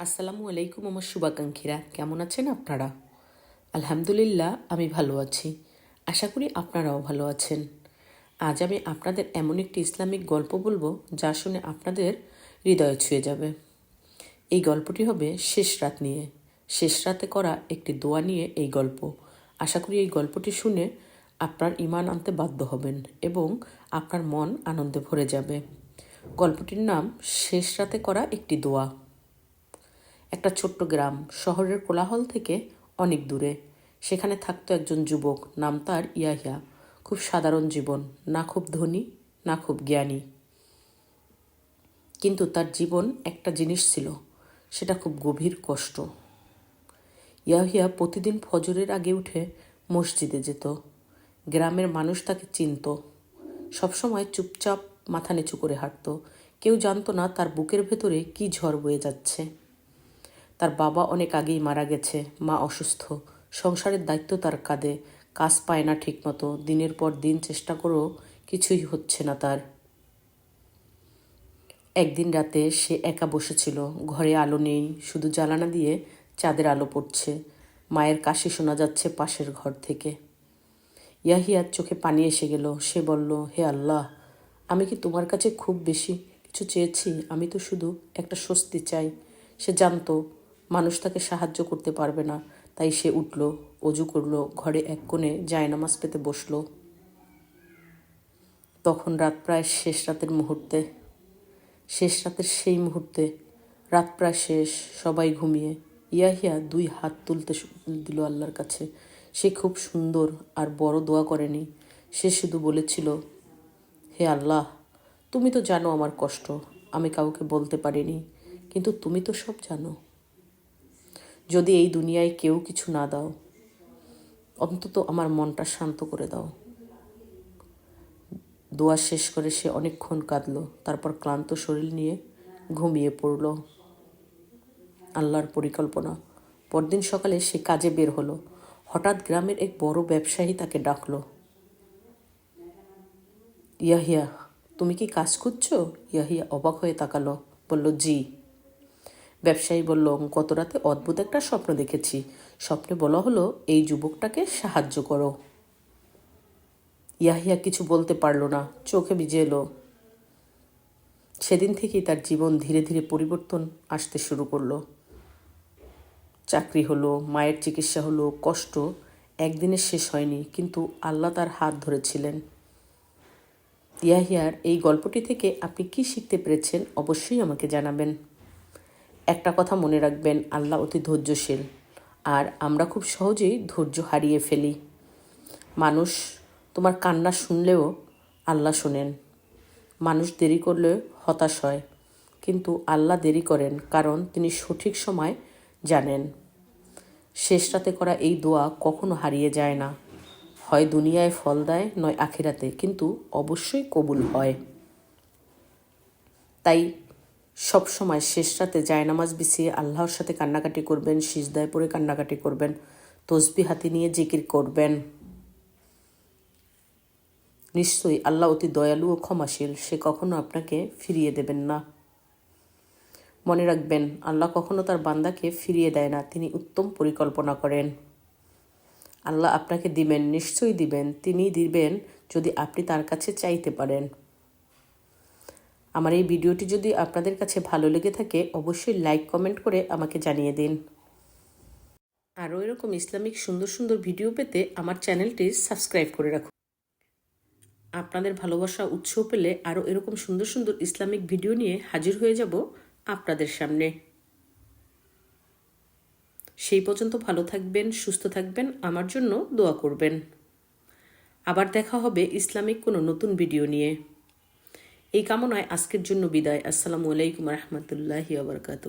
আসসালামু আলাইকুম আমার শুভাকাঙ্ক্ষীরা। কেমন আছেন আপনারা? আলহামদুলিল্লাহ, আমি ভালো আছি। আশা করি আপনারাও ভালো আছেন। আজ আমি আপনাদের এমন একটি ইসলামিক গল্প বলব, যা শুনে আপনাদের হৃদয় ছুঁয়ে যাবে। এই গল্পটি হবে শেষ রাত নিয়ে। শেষ রাতে করা একটি দোয়া নিয়ে এই গল্প। আশা করি এই গল্পটি শুনে আপনার ইমান আনতে বাধ্য হবেন এবং আপনার মন আনন্দে ভরে যাবে। গল্পটির নাম, শেষ রাতে করা একটি দোয়া। একটা ছোট্ট গ্রাম। শহরের কোলাহল থেকে অনেক দূরে। সেখানে থাকতো একজন যুবক, নাম তার ইয়াহিয়া। খুব সাধারণ জীবন, না খুব ধনী, না খুব জ্ঞানী। কিন্তু তার জীবন একটা জিনিস ছিল, সেটা খুব গভীর কষ্ট। ইয়াহিয়া প্রতিদিন ফজরের আগে উঠে মসজিদে যেত। গ্রামের মানুষ তাকে চিনত। সবসময় চুপচাপ মাথা নিচু করে হাঁটত। কেউ জানতো না তার বুকের ভেতরে কি ঝড় বয়ে যাচ্ছে। তার বাবা অনেক আগেই মারা গেছে, মা অসুস্থ। সংসারের দায়িত্ব তার কাঁধে, কাজ পায় না ঠিকমতো, দিনের পর দিন চেষ্টা করেও কিছুই হচ্ছে না তার। একদিন রাতে সে একা বসেছিল, ঘরে আলো নেই, শুধু জ্বালানা দিয়ে চাঁদের আলো পড়ছে। মায়ের কাশি শোনা যাচ্ছে পাশের ঘর থেকে। ইয়াহিয়ার চোখে পানি এসে গেল, সে বলল, হে আল্লাহ, আমি কি তোমার কাছে খুব বেশি কিছু চেয়েছি? আমি তো শুধু একটা স্বস্তি চাই। সে জানতো মানুষ তাকে সাহায্য করতে পারবে না। তাই সে উঠল, অজু করল, ঘরে এক কোণে জায়নামাজ পেতে বসল। তখন রাত প্রায় শেষ রাতের মুহূর্তে, শেষ রাতের সেই মুহূর্তে, রাত প্রায় শেষ, সবাই ঘুমিয়ে, ইয়াহিয়া দুই হাত তুলতে দিল আল্লাহর কাছে। সে খুব সুন্দর আর বড় দোয়া করেনি। সে শুধু বলেছিল, হে আল্লাহ, তুমি তো জানো আমার কষ্ট, আমি কাউকে বলতে পারিনি, কিন্তু তুমি তো সব জানো। যদি এই দুনিয়ায় কেউ কিছু না দাও, অন্তত আমার মনটা শান্ত করে দাও। দোয়া শেষ করে সে অনেকক্ষণ কাঁদলো, তারপর ক্লান্ত শরীর নিয়ে ঘুমিয়ে পড়ল। আল্লাহর পরিকল্পনা। পরদিন সকালে সে কাজে বের হলো। হঠাৎ গ্রামের এক বড় ব্যবসায়ী তাকে ডাকলো। ইয়াহিয়া, তুমি কি কাজ খুঁজছো? ইয়াহিয়া অবাক হয়ে তাকালো, বলল, জি। ব্যবসায়ী বলল, গত রাতে অদ্ভুত একটা স্বপ্ন দেখেছি। স্বপ্নে বলা হলো, এই যুবকটাকে সাহায্য করো। ইয়াহিয়া কিছু বলতে পারল না, চোখে ভিজে এলো। সেদিন থেকেই তার জীবন ধীরে ধীরে পরিবর্তন আসতে শুরু করল। চাকরি হলো, মায়ের চিকিৎসা হলো, কষ্ট একদিনে শেষ হয়নি, কিন্তু আল্লাহ তার হাত ধরেছিলেন। ইয়াহিয়ার এই গল্পটি থেকে আপনি কি শিখতে পেরেছেন, অবশ্যই আমাকে জানাবেন। একটা কথা মনে রাখবেন, আল্লাহ অতি ধৈর্যশীল। আর আমরা খুব সহজেই ধৈর্য হারিয়ে ফেলি। মানুষ তোমার কান্না শুনলেও আল্লাহ শোনেন। মানুষ দেরি করলে হতাশ হয়, কিন্তু আল্লাহ দেরি করেন কারণ তিনি সঠিক সময় জানেন। শেষ রাতে করা এই দোয়া কখনো হারিয়ে যায় না। হয় দুনিয়ায় ফল দেয়, নয় আখিরাতে, কিন্তু অবশ্যই কবুল হয়। তাই সব সময় শেষ রাতে জায়নামাজ বিছিয়ে আল্লাহর সাথে কান্নাকাটি করবেন, সিজদায় পড়ে কান্নাকাটি করবেন তসবি হাতি নিয়ে জিকির করবেন। নিশ্চয়ই আল্লাহ অতি দয়ালু ও ক্ষমাশীল, সে কখনো আপনাকে ফিরিয়ে দেবেন না। মনে রাখবেন, আল্লাহ কখনো তার বান্দাকে ফিরিয়ে দেয় না, তিনি উত্তম পরিকল্পনা করেন। আল্লাহ আপনাকে দিবেন, নিশ্চয়ই দিবেন তিনি দিবেন যদি আপনি তার কাছে চাইতে পারেন। আমার এই ভিডিওটি যদি আপনাদের কাছে ভালো লেগে থাকে, অবশ্যই লাইক, কমেন্ট করে আমাকে জানিয়ে দিন। আরও এরকম ইসলামিক সুন্দর সুন্দর ভিডিও পেতে আমার চ্যানেলটি সাবস্ক্রাইব করে রাখুন। আপনাদের ভালোবাসা উৎসাহ পেলে আরও এরকম সুন্দর সুন্দর ইসলামিক ভিডিও নিয়ে হাজির হয়ে যাব আপনাদের সামনে। সেই পর্যন্ত ভালো থাকবেন, সুস্থ থাকবেন, আমার জন্য দোয়া করবেন। আবার দেখা হবে ইসলামিক কোনো নতুন ভিডিও নিয়ে। এই কামনায় আজকের জন্য বিদায়। আসসালামু আলাইকুম রহমতুল্লাহি আবরকাত